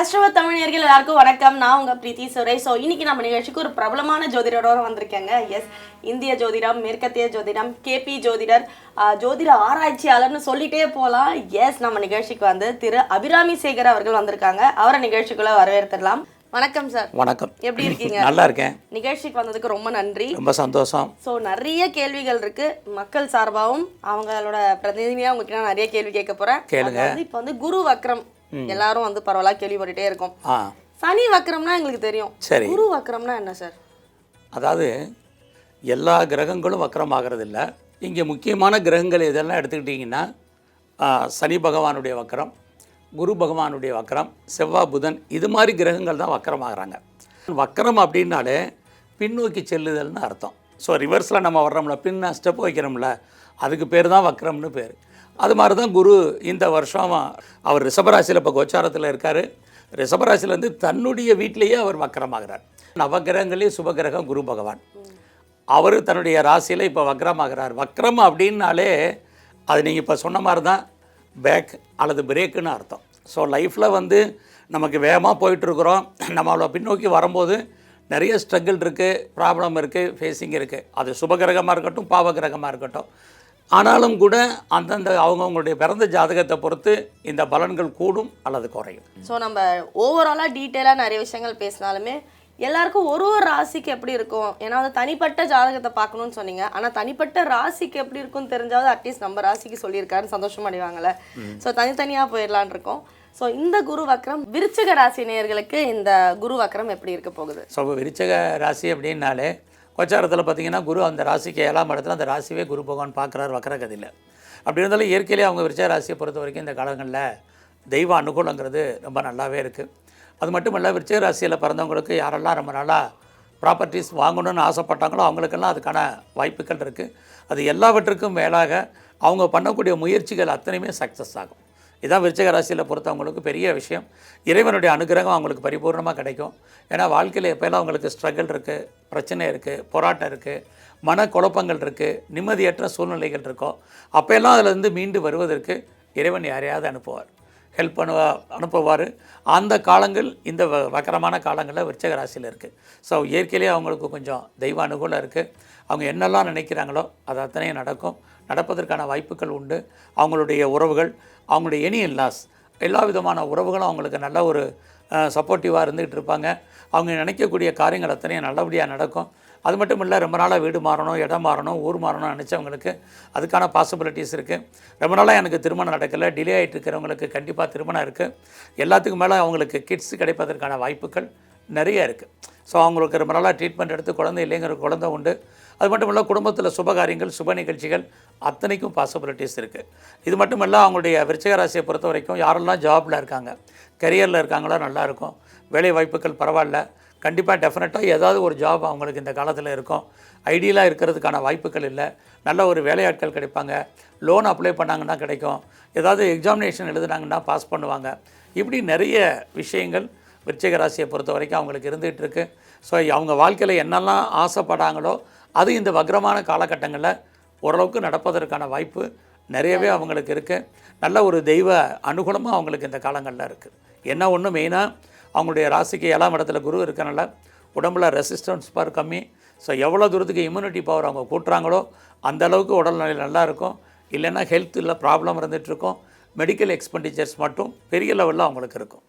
நேர்கள் எல்லாருக்கும் வணக்கம். நான் உங்க பிரீத்தி சுரேஷ். ஸோ இன்னைக்கு நம்ம நிகழ்ச்சிக்கு ஒரு பிரபலமான ஜோதிடரோட வந்திருக்கேங்க. எஸ் இந்திய ஜோதிடம் மேற்கத்திய ஜோதிடம் கேபி ஜோதிடர் ஜோதிட ஆராய்ச்சியாளர்னு சொல்லிட்டே போகலாம் எஸ் நம்ம நிகழ்ச்சிக்கு வந்து திரு அபிராமி சேகர் அவர்கள் வந்திருக்காங்க. அவரை நிகழ்ச்சிக்குள்ள வரவேற்றுடலாம் வணக்கம் சார் வணக்கம். எப்படி இருக்கீங்க? நல்லா இருக்கேன். நிகழ்ச்சிக்கு வந்ததுக்கு ரொம்ப நன்றி. ரொம்ப சந்தோஷம். ஸோ நிறைய கேள்விகள் இருக்கு. மக்கள் சார்பாகவும் அவங்களோட பிரதிநிதியாக உங்ககிட்ட நான் நிறைய கேள்வி கேட்க போறேன். கேளுங்க. இப்போ வந்து குரு வக்ரம் எல்லாரும் வந்து பரவலா கேள்விப்பட்டுட்டே இருக்கோம். சனி வக்ரம்னா எங்களுக்கு தெரியும். சரி. குரு வக்ரம்னா என்ன சார்? அதாவது எல்லா கிரகங்களும் வக்கரமாகிறது இல்லை இங்கே முக்கியமான கிரகங்கள் இதெல்லாம் எடுத்துக்கிட்டிங்கன்னா சனி பகவானுடைய வக்கரம் குரு பகவானுடைய வக்கரம் செவ்வாய் புதன் இது மாதிரி கிரகங்கள் தான் வக்கரமாகறாங்க வக்கரம் அப்படின்னாலே பின்னோக்கி செல்லுதல்னு அர்த்தம். ஸோ ரிவர்ஸில் நம்ம வர்றோம்ல பின்ன ஸ்டெப் வைக்கிறோம்ல அதுக்கு பேர் தான் வக்கரம்னு பேர். அது மாதிரி தான் குரு இந்த வருஷம் அவர் ரிஷபராசியில் இப்போ கோச்சாரத்தில் இருக்கார். ரிஷபராசிலேருந்து தன்னுடைய வீட்டிலேயே அவர் வக்கரமாகிறார். நவகிரகங்களே சுபகிரகம் குரு பகவான். அவர் தன்னுடைய ராசியில் இப்போ வக்ரமாகிறார் வக்ரம் அப்படின்னாலே அது நீங்கள் இப்போ சொன்ன மாதிரி தான் பேக் அல்லது பிரேக்குன்னு அர்த்தம். ஸோ லைஃப்பில் வந்து நமக்கு வேகமாக போயிட்டுருக்குறோம். நம்ம அவ்வளோ பின்னோக்கி வரும்போது நிறைய ஸ்ட்ரகிள் இருக்குது ப்ராப்ளம் இருக்குது ஃபேஸிங் இருக்குது அது சுபகிரகமாக இருக்கட்டும் பாவகிரகமாக இருக்கட்டும். ஆனாலும் கூட அந்தந்த அவங்கவுங்களுடைய பிறந்த ஜாதகத்தை பொறுத்து இந்த பலன்கள் கூடும் அல்லது குறையும். ஸோ நம்ம ஓவராலாக டீட்டெயிலாக நிறைய விஷயங்கள் பேசினாலுமே எல்லாருக்கும் ஒரு ஒரு ராசிக்கு எப்படி இருக்கும்? ஏன்னா வந்து தனிப்பட்ட ஜாதகத்தை பார்க்கணும்னு சொன்னீங்க. ஆனால் தனிப்பட்ட ராசிக்கு எப்படி இருக்கும்னு தெரிஞ்சாவது அட்லீஸ்ட் நம்ம ராசிக்கு சொல்லியிருக்காருன்னு சந்தோஷம் அடைவாங்கல்ல. ஸோ தனித்தனியாக போயிடலான் இருக்கோம். ஸோ இந்த குரு வக்ரம் விருச்சிக ராசி நேயர்களுக்கு இந்த குரு வக்ரம் எப்படி இருக்க போகுது? ஸோ விருச்சக ராசி அப்படின்னாலே பிரச்சாரத்தில் பார்த்தீங்கன்னா குரு அந்த ராசிக்கு ஏழாம் இடத்துல அந்த ராசியே குரு பகவான் பார்க்குறாரு வக்கரகதியில் அப்படி இருந்தாலும் இயற்கையிலே அவங்க விருச்ச ராசியை பொறுத்த வரைக்கும் இந்த காலங்களில் தெய்வ அனுகூலங்கிறது ரொம்ப நல்லாவே இருக்குது அது மட்டும் இல்லை விருச்ச ராசியில் பிறந்தவங்களுக்கு யாரெல்லாம் ரொம்ப நாளாக ப்ராப்பர்ட்டிஸ் வாங்கணும்னு ஆசைப்பட்டாங்களோ அவங்களுக்கெல்லாம் அதுக்கான வாய்ப்புகள் இருக்குது அது எல்லாவற்றுக்கும் மேலாக அவங்க பண்ணக்கூடிய முயற்சிகள் அத்தனையுமே சக்ஸஸ் ஆகும். இதான் விருச்சக ராசியில் பொறுத்தவங்களுக்கு பெரிய விஷயம். இறைவனுடைய அனுகிரகம் அவங்களுக்கு பரிபூர்ணமாக கிடைக்கும். ஏன்னா வாழ்க்கையில் எப்போயெல்லாம் அவங்களுக்கு ஸ்ட்ரகிள் இருக்குது பிரச்சனை இருக்குது போராட்டம் இருக்குது மன குழப்பங்கள் இருக்குது நிம்மதியற்ற சூழ்நிலைகள் இருக்கோ அப்போயெல்லாம் அதிலேருந்து மீண்டு வருவதற்கு இறைவன் யாரையாவது அனுப்புவார். ஹெல்ப் பண்ணுவா அனுப்புவார். அந்த காலங்கள் இந்த வ- வக்கரமான காலங்களில் விருச்சக ராசியில் இருக்குது ஸோ இயற்கையிலேயே அவங்களுக்கு கொஞ்சம் தெய்வ அனுகூலம் இருக்குது அவங்க என்னெல்லாம் நினைக்கிறாங்களோ அது அத்தனையும் நடக்கும். நடப்பதற்கான வாய்ப்புகள் உண்டு. அவங்களுடைய உறவுகள் அவங்களுடைய எனி லாஸ் எல்லா விதமான உறவுகளும் அவங்களுக்கு நல்ல ஒரு சப்போர்ட்டிவாக இருந்துகிட்டு இருப்பாங்க. அவங்க நினைக்கக்கூடிய காரியங்கள் அத்தனையும் நல்லபடியாக நடக்கும். அது மட்டும் இல்லை ரொம்ப நாளாக வீடு மாறணும் இடம் மாறணும் ஊர் மாறணும்னு நினச்சவங்களுக்கு அதுக்கான பாசிபிலிட்டிஸ் இருக்குது ரொம்ப நாளாக எனக்கு திருமணம் நடக்கலை டிலே ஆகிட்டு இருக்கிறவங்களுக்கு கண்டிப்பாக திருமணம் இருக்குது எல்லாத்துக்கும் மேலே அவங்களுக்கு கிட்ஸ் கிடைப்பதற்கான வாய்ப்புகள் நிறைய இருக்குது ஸோ அவங்களுக்கு ரொம்ப நாளாக ட்ரீட்மெண்ட் எடுத்து குழந்தை இல்லைங்கிற குழந்தை உண்டு. அது மட்டும் இல்லை குடும்பத்தில் சுபகாரியங்கள் சுப நிகழ்ச்சிகள் அத்தனைக்கும் பாசிபிலிட்டிஸ் இருக்குது இது மட்டும் இல்லை அவங்களுடைய விருச்சிக ராசியை பொறுத்த வரைக்கும் யாரெல்லாம் ஜாபில் இருக்காங்க கரியரில் இருக்காங்களோ நல்லாயிருக்கும் வேலை வாய்ப்புகள் பரவாயில்ல. கண்டிப்பாக டெஃபினட்டாக ஏதாவது ஒரு ஜாப் அவங்களுக்கு இந்த காலத்தில் இருக்கும். ஐடியலாக இருக்கிறதுக்கான வாய்ப்புகள் இல்லை. நல்ல ஒரு வேலையாட்கள் கிடைப்பாங்க. லோன் அப்ளை பண்ணாங்கன்னா கிடைக்கும். ஏதாவது எக்ஸாமினேஷன் எழுதுனாங்கன்னா பாஸ் பண்ணுவாங்க. இப்படி நிறைய விஷயங்கள் விருச்சிக ராசியை பொறுத்த வரைக்கும் அவங்களுக்கு இருந்துகிட்டு இருக்குது ஸோ அவங்க வாழ்க்கையில் என்னெல்லாம் ஆசைப்படாங்களோ அது இந்த வக்ரமான காலகட்டங்களில் ஓரளவுக்கு நடப்பதற்கான வாய்ப்பு நிறையவே அவங்களுக்கு இருக்குது நல்ல ஒரு தெய்வ அனுகூலமாக அவங்களுக்கு இந்த காலங்களில் இருக்குது என்ன ஒன்று மெயினாக அவங்களுடைய ராசிக்கு ஏழாம் இடத்துல குரு இருக்கனால உடம்புல ரெசிஸ்டன்ஸ் பவர் கம்மி. ஸோ எவ்வளோ தூரத்துக்கு இம்யூனிட்டி பவர் அவங்க கூட்டுறாங்களோ அந்த அளவுக்கு உடல்நிலை நல்லா இருக்கும். இல்லைன்னா ஹெல்த்தில் ப்ராப்ளம் இருந்துகிட்டு இருக்கும். மெடிக்கல் எக்ஸ்பெண்டிச்சர்ஸ் மட்டும் பெரிய லெவலில் அவங்களுக்கு இருக்கும்.